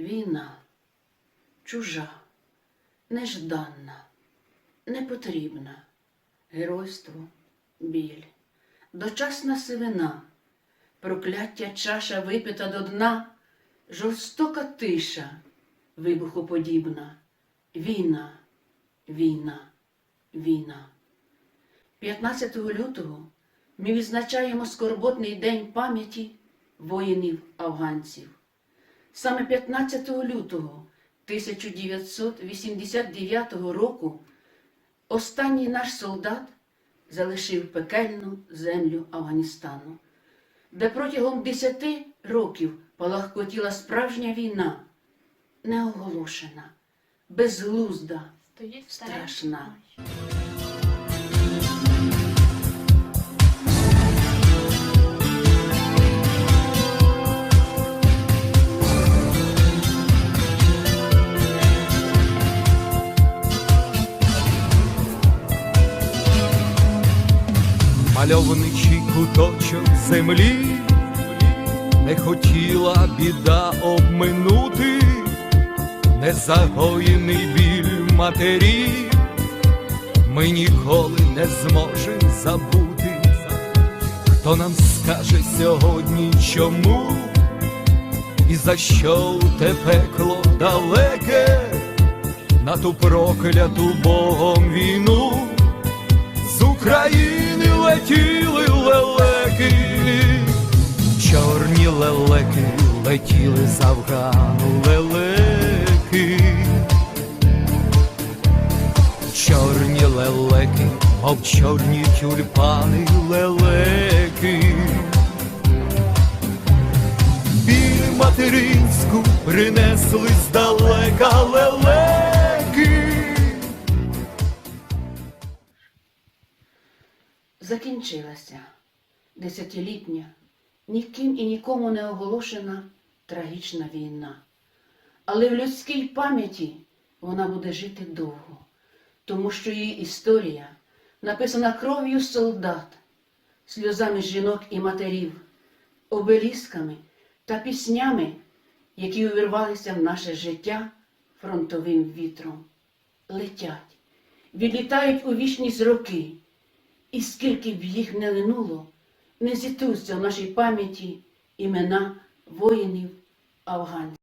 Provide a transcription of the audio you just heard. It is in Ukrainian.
Війна. Чужа, нежданна, непотрібна, геройство, біль, дочасна сивина, прокляття чаша випита до дна, жорстока тиша, вибухоподібна, війна, війна, війна. 15 лютого ми відзначаємо скорботний день пам'яті воїнів-афганців. Саме 15 лютого 1989 року останній наш солдат залишив пекельну землю Афганістану, де протягом 10 років палахкотіла справжня війна, неоголошена, безглузда, Стоїть страшна. Мальовничий куточок землі, не хотіла біда обминути, незагоєний біль матері, ми ніколи не зможемо забути, хто нам скаже сьогодні чому, і за що те пекло далеке, на ту прокляту Богом війну з України летіли лелеки, чорні лелеки летіли з Афгану лелеки, чорні лелеки, мов чорні тюльпани лелеки. Біль материнську принесли здалека лелеки. Закінчилася десятилітня, ніким і нікому не оголошена трагічна війна. Але в людській пам'яті вона буде жити довго, тому що її історія написана кров'ю солдат, сльозами жінок і матерів, обелісками та піснями, які увірвалися в наше життя фронтовим вітром. Летять, відлітають у вічність роки. І скільки б їх не линуло, не зітруться в нашій пам'яті імена воїнів афганців.